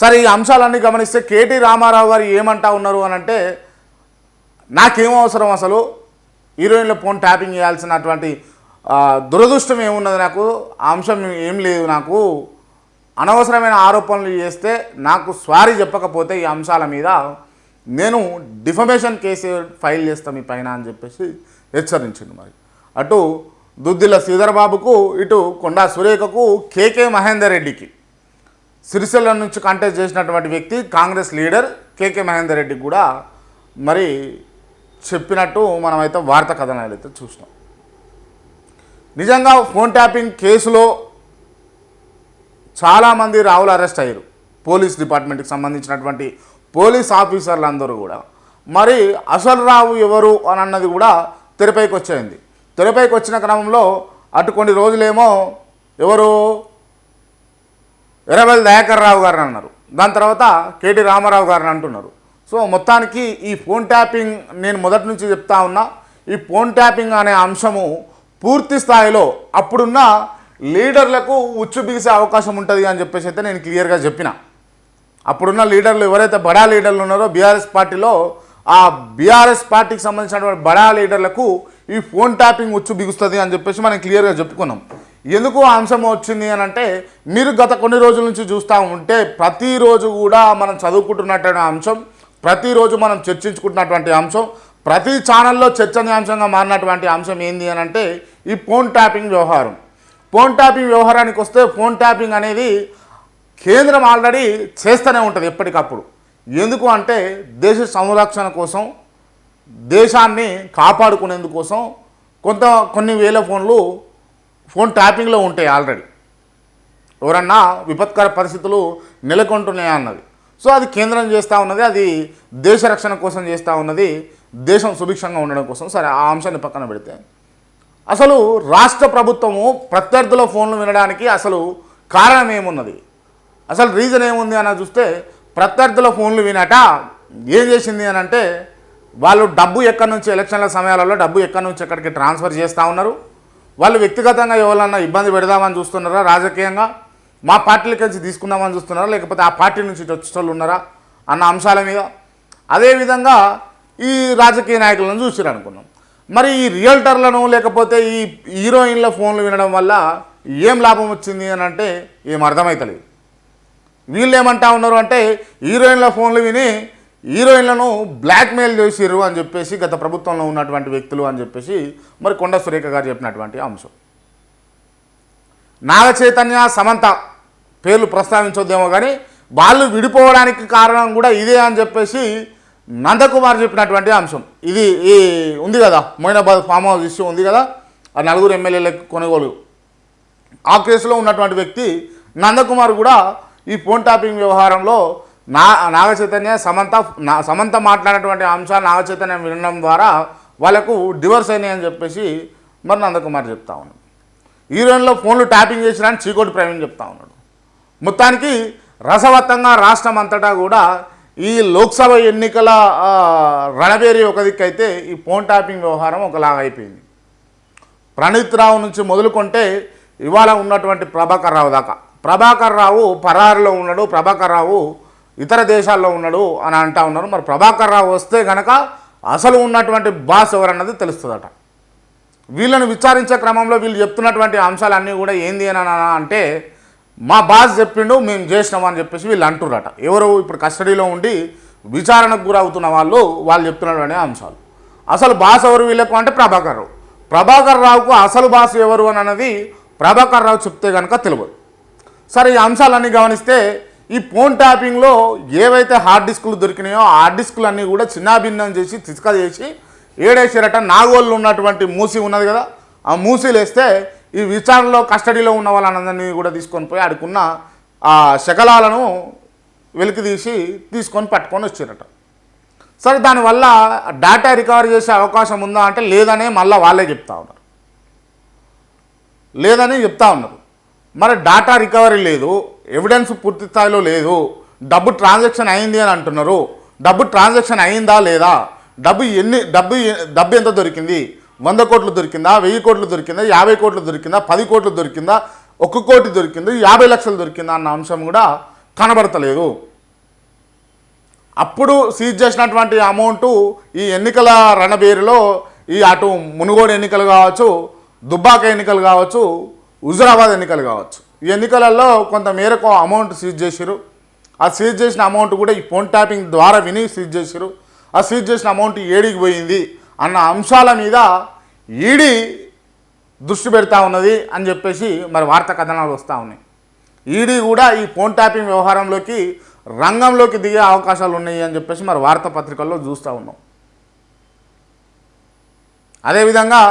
సరే ఈ అంశాలన్నీ గమనిస్తే కేటీ రామారావు గారు ఏమంటా ఉన్నారు అని అంటే నాకేం అవసరం అసలు? హీరోయిన్ల ఫోన్ ట్యాపింగ్ చేయాల్సినటువంటి దురదృష్టం ఏమున్నది నాకు? అంశం ఏం లేదు నాకు. అనవసరమైన ఆరోపణలు చేస్తే నాకు స్వారీ చెప్పకపోతే ఈ అంశాల మీద నేను డిఫమేషన్ కేసు ఫైల్ చేస్తాం ఈ పైన అని చెప్పేసి హెచ్చరించింది మరి. అటు దుద్దిల శ్రీధర్ బాబుకు ఇటు కొండా సురేఖకు కేకే మహేందర్ రెడ్డికి. సిరిసిల్ల నుంచి కంటెస్ట్ చేసినటువంటి వ్యక్తి కాంగ్రెస్ లీడర్ కేకే మహేందర్ రెడ్డికి కూడా మరి చెప్పినట్టు మనమైతే వార్త కథనాలు అయితే చూసినాం నిజంగా ఫోన్ ట్యాపింగ్ కేసులో చాలామంది రావులు అరెస్ట్ అయ్యారు. పోలీస్ డిపార్ట్మెంట్కి సంబంధించినటువంటి పోలీస్ ఆఫీసర్లు అందరూ కూడా. మరి అసలు రావు ఎవరు అని అన్నది కూడా తెరపైకి వచ్చేయింది తెరపైకి వచ్చిన క్రమంలో అటు కొన్ని రోజులేమో ఎవరు ఎర్రబెల్లి దయాకర్ రావు గారిని అన్నారు. దాని తర్వాత కేటీ రామారావు గారిని అంటున్నారు. సో మొత్తానికి ఈ ఫోన్ ట్యాపింగ్ నేను మొదటి నుంచి చెప్తా ఉన్నా ఈ ఫోన్ ట్యాపింగ్ అనే అంశము పూర్తి స్థాయిలో అప్పుడున్న లీడర్లకు ఉచ్చు బిగిసే అవకాశం ఉంటుంది అని చెప్పేసి అయితే నేను క్లియర్గా చెప్పిన. అప్పుడున్న లీడర్లు ఎవరైతే బడా లీడర్లు ఉన్నారో బీఆర్ఎస్ పార్టీలో ఆ బీఆర్ఎస్ పార్టీకి సంబంధించినటువంటి బడా లీడర్లకు ఈ ఫోన్ ట్యాపింగ్ ఉచ్చు బిగుస్తుంది అని చెప్పేసి మనం క్లియర్గా చెప్పుకున్నాం. ఎందుకు అంశం వచ్చింది అని అంటే మీరు గత కొన్ని రోజుల నుంచి చూస్తూ ఉంటే ప్రతిరోజు కూడా మనం చదువుకుంటున్నటువంటి అంశం ప్రతిరోజు మనం చర్చించుకుంటున్నటువంటి అంశం ప్రతి ఛానల్లో చర్చనీయాంశంగా మారినటువంటి అంశం ఏంది అని అంటే ఈ ఫోన్ ట్యాపింగ్ వ్యవహారం. ఫోన్ ట్యాపింగ్ వ్యవహారానికి వస్తే ఫోన్ ట్యాపింగ్ అనేది కేంద్రం ఆల్రెడీ చేస్తూనే ఉంటుంది ఎప్పటికప్పుడు. ఎందుకు అంటే దేశ సంరక్షణ కోసం దేశాన్ని కాపాడుకునేందుకోసం కొంత కొన్ని వేల ఫోన్లు ఫోన్ ట్యాపింగ్లో ఉంటాయి ఆల్రెడీ. ఎవరన్నా విపత్కర పరిస్థితులు నెలకొంటున్నాయా అన్నది. సో అది కేంద్రం చేస్తూ ఉన్నది అది దేశ రక్షణ కోసం చేస్తూ ఉన్నది దేశం సుభిక్షంగా ఉండడం కోసం. సరే ఆ అంశాన్ని పక్కన పెడితే. అసలు రాష్ట్ర ప్రభుత్వము ప్రత్యర్థుల ఫోన్లు వినడానికి అసలు కారణం ఏమున్నది? అసలు రీజన్ ఏముంది అని చూస్తే ప్రత్యర్థుల ఫోన్లు వినట ఏం చేసింది అని అంటే వాళ్ళు డబ్బు ఎక్కడి నుంచి ఎలక్షన్ల సమయాలలో డబ్బు ఎక్కడి నుంచి ఎక్కడికి ట్రాన్స్ఫర్ చేస్తూ ఉన్నారు. వాళ్ళు వ్యక్తిగతంగా ఎవరన్నా ఇబ్బంది పెడదామని చూస్తున్నారా? రాజకీయంగా? మా పార్టీలకి నుంచి తీసుకుందామని చూస్తున్నారా? లేకపోతే ఆ పార్టీ నుంచి వచ్చేటోళ్ళు వచ్చే వాళ్ళు ఉన్నారా? అన్న అంశాల మీద. అదేవిధంగా ఈ రాజకీయ నాయకులను చూసిరు అనుకున్నాం మరి ఈ రియల్టర్లను లేకపోతే ఈ హీరోయిన్ల ఫోన్లు వినడం వల్ల ఏం లాభం వచ్చింది అని అంటే ఏం అర్థమవుతలేదు వీళ్ళు ఏమంటా ఉన్నారు అంటే హీరోయిన్ల ఫోన్లు విని హీరోయిన్లను బ్లాక్మెయిల్ చేసిర్రు అని చెప్పేసి గత ప్రభుత్వంలో ఉన్నటువంటి వ్యక్తులు అని చెప్పేసి మరి కొండ సురేఖ గారు చెప్పినటువంటి అంశం. నాగ చైతన్య సమంత పేర్లు ప్రస్తావించొద్దేమో కానీ వాళ్ళు విడిపోవడానికి కారణం కూడా ఇదే అని చెప్పేసి నందకుమార్ చెప్పినటువంటి అంశం. ఇది ఈ ఉంది కదా మొయినాబాద్ ఫామ్ హౌస్ ఇష్యూ ఉంది కదా ఆ నలుగురు ఎమ్మెల్యేలకు కొనుగోలు. ఆ కేసులో ఉన్నటువంటి వ్యక్తి నందకుమార్ కూడా ఈ ఫోన్ టాపింగ్ వ్యవహారంలో నా నాగ చైతన్య సమంత నా సమంత మాట్లాడినటువంటి అంశాలు నాగచైతన్య వినడం ద్వారా వాళ్ళకు డివర్స్ అయినాయి అని చెప్పేసి మరి నందకుమార్ చెప్తా ఉన్నాడు. హీరోయిన్లో ఫోన్లు ట్యాపింగ్ చేసిన చీకోటి ప్రవీణ్ చెప్తా ఉన్నాడు. మొత్తానికి రసవత్తంగా రాష్ట్రం అంతటా కూడా ఈ లోక్సభ ఎన్నికల రణబేరి ఒక దిక్కైతే ఈ ఫోన్ ట్యాపింగ్ వ్యవహారం ఒకలాగా అయిపోయింది. ప్రణీత్ రావు నుంచి మొదలుకొంటే ఇవాళ ఉన్నటువంటి ప్రభాకర్ రావు దాకా. ప్రభాకర్ రావు పరారులో ఉన్నాడు. ప్రభాకర్ రావు ఇతర దేశాల్లో ఉన్నాడు అని అంటా ఉన్నారు. మరి ప్రభాకర్ రావు వస్తే గనక అసలు ఉన్నటువంటి బాస్ ఎవరన్నది తెలుస్తుందట. వీళ్ళని విచారించే క్రమంలో వీళ్ళు చెప్తున్నటువంటి అంశాలన్నీ కూడా ఏంది అని అంటే మా బాస్ చెప్పిండు మేము చేసినాం అని చెప్పేసి వీళ్ళు అంటుర్రట. ఎవరు ఇప్పుడు కస్టడీలో ఉండి విచారణకు గురవుతున్న వాళ్ళు వాళ్ళు చెప్తున్నటువంటి అంశాలు. అసలు బాస్ ఎవరు వీళ్ళకు అంటే ప్రభాకర్ రావు. ప్రభాకర్ రావుకు అసలు బాస్ ఎవరు అని అన్నది ప్రభాకర్ రావు చెప్తే కనుక తెలియదు సరే ఈ అంశాలన్నీ గమనిస్తే ఈ ఫోన్ ట్యాపింగ్లో ఏవైతే హార్డ్ డిస్కులు దొరికినాయో ఆ హార్డ్ డిస్కులు అన్నీ కూడా చిన్నాభిన్నం చేసి తిసుక చేసి ఏడేసారట నాగోళ్ళు ఉన్నటువంటి మూసి ఉన్నది కదా ఆ మూసీలు వేస్తే ఈ విచారణలో కస్టడీలో ఉన్న వాళ్ళందరినీ కూడా తీసుకొని పోయి ఆడుకున్న ఆ శకలాలను వెలికి తీసి తీసుకొని పట్టుకొని వచ్చారట. సరే దానివల్ల డేటా రికవర్ చేసే అవకాశం ఉందా అంటే లేదనే మళ్ళీ వాళ్ళే చెప్తా ఉన్నారు. లేదని చెప్తా ఉన్నారు. మరి డేటా రికవరీ లేదు. ఎవిడెన్స్ పూర్తి స్థాయిలో లేదు. డబ్బు ట్రాన్సాక్షన్ అయింది అని అంటున్నారు. డబ్బు ట్రాన్సాక్షన్ అయిందా లేదా? డబ్బు ఎన్ని డబ్బు డబ్బు ఎంత దొరికింది? వంద కోట్లు దొరికిందా? వెయ్యి కోట్లు దొరికిందా? యాభై కోట్లు దొరికిందా? పది కోట్లు దొరికిందా? ఒక్క కోటి దొరికింది? యాభై లక్షలు దొరికిందా? అన్న అంశం కూడా కనబడతలేదు. అప్పుడు సీజ్ చేసినటువంటి అమౌంట్ ఈ ఎన్నికల రణబేరులో ఈ అటు మునుగోడు ఎన్నికలు కావచ్చు దుబ్బాక ఎన్నికలు కావచ్చు హుజురాబాద్ ఎన్నికలు కావచ్చు. ఎన్నికలలో కొంత మేరకు అమౌంట్ సీజ్ చేసిరు ఆ సీజ్ చేసిన అమౌంట్ కూడా ఈ ఫోన్ ట్యాపింగ్ ద్వారా విని సీజ్ చేసిరు ఆ సీజ్ చేసిన అమౌంట్ ఏడికి పోయింది అన్న అంశాల మీద ఈడీ దృష్టి పెడతా ఉన్నది అని చెప్పేసి మరి వార్తా కథనాలు వస్తూ ఉన్నాయి. ఈడీ కూడా ఈ ఫోన్ ట్యాపింగ్ వ్యవహారంలోకి రంగంలోకి దిగే అవకాశాలు ఉన్నాయి అని చెప్పేసి మరి వార్తాపత్రికల్లో చూస్తూ ఉన్నాం. అదేవిధంగా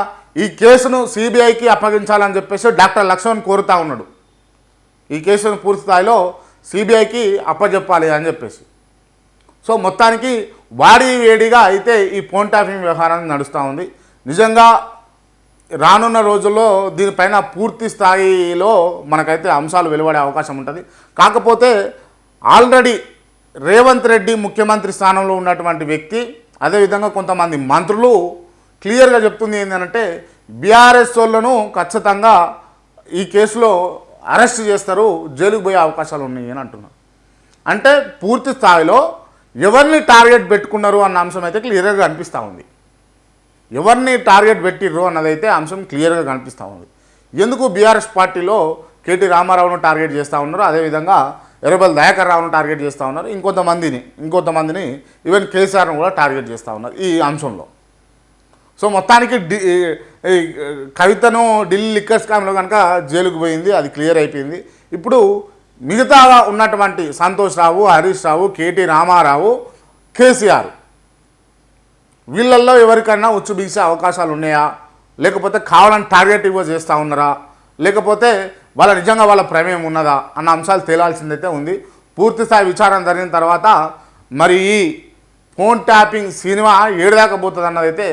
ఈ కేసును సిబిఐకి అప్పగించాలని చెప్పేసి డాక్టర్ లక్ష్మణ్ కోరుతా ఉన్నాడు. ఈ కేసును పూర్తి స్థాయిలో సిబిఐకి అప్పచెప్పాలి అని చెప్పేసి. సో మొత్తానికి వాడి వేడిగా అయితే ఈ ఫోన్ ట్యాపింగ్ వ్యవహారం నడుస్తూ ఉంది. నిజంగా రానున్న రోజుల్లో దీనిపైన పూర్తి స్థాయిలో మనకైతే అంశాలు వెలువడే అవకాశం ఉంటుంది. కాకపోతే ఆల్రెడీ రేవంత్ రెడ్డి ముఖ్యమంత్రి స్థానంలో ఉన్నటువంటి వ్యక్తి అదేవిధంగా కొంతమంది మంత్రులు క్లియర్గా చెప్తుంది ఏంటంటే బీఆర్ఎస్ వాళ్ళను ఖచ్చితంగా ఈ కేసులో అరెస్ట్ చేస్తారు జైలుకు పోయే అవకాశాలు ఉన్నాయి అని అంటున్నారు అంటే పూర్తి స్థాయిలో ఎవరిని టార్గెట్ పెట్టుకున్నారు అన్న అంశం అయితే క్లియర్గా కనిపిస్తూ ఉంది. ఎవరిని టార్గెట్ పెట్టిర్రు అన్నదైతే అంశం క్లియర్గా కనిపిస్తూ ఉంది. ఎందుకు బీఆర్ఎస్ పార్టీలో కేటీ రామారావును టార్గెట్ చేస్తూ ఉన్నారు అదేవిధంగా ఎర్రబల్ దయాకర్ రావును టార్గెట్ చేస్తూ ఉన్నారు ఇంకొంతమందిని ఇంకొంతమందిని ఈవెన్ కేసీఆర్ను కూడా టార్గెట్ చేస్తూ ఉన్నారు ఈ అంశంలో. సో మొత్తానికి కవితను ఢిల్లీ లిక్కర్ స్కామ్లో కనుక జైలుకు పోయింది అది క్లియర్ అయిపోయింది. ఇప్పుడు మిగతా ఉన్నటువంటి సంతోష్ రావు హరీష్ రావు కేటీ రామారావు కేసీఆర్ వీళ్ళల్లో ఎవరికైనా ఉచ్చు బీసే అవకాశాలు ఉన్నాయా? లేకపోతే కావాలని టార్గెట్ ఇవ్వ చేస్తూ ఉన్నారా? లేకపోతే వాళ్ళ నిజంగా వాళ్ళ ప్రమేయం ఉన్నదా? అన్న అంశాలు తేలాల్సిందైతే ఉంది. పూర్తి స్థాయి విచారణ జరిగిన తర్వాత మరి ఈ ఫోన్ ట్యాపింగ్ సినిమా ఏడుదాకా పోతుంది అన్నదైతే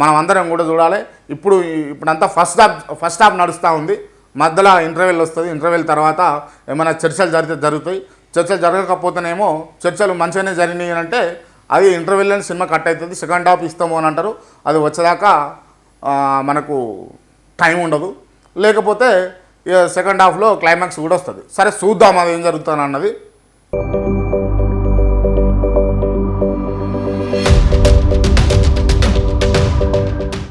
మనం అందరం కూడా చూడాలి. ఇప్పుడు ఇప్పుడంతా ఫస్ట్ హాఫ్ ఫస్ట్ హాఫ్ నడుస్తూ ఉంది. మధ్యలో ఇంటర్వెల్ వస్తుంది. ఇంటర్వెల్ తర్వాత ఏమైనా చర్చలు జరిగితే జరుగుతాయి. చర్చలు జరగకపోతేనేమో చర్చలు మంచిగానే జరిగినాయి అని అంటే అది ఇంటర్వెల్ అని సినిమా కట్ అవుతుంది. సెకండ్ హాఫ్ ఇస్తాము అని అంటారు. అది వచ్చేదాకా మనకు టైం ఉండదు. లేకపోతే సెకండ్ హాఫ్లో క్లైమాక్స్ కూడా వస్తుంది. సరే చూద్దాం అది ఏం జరుగుతుంది అన్నది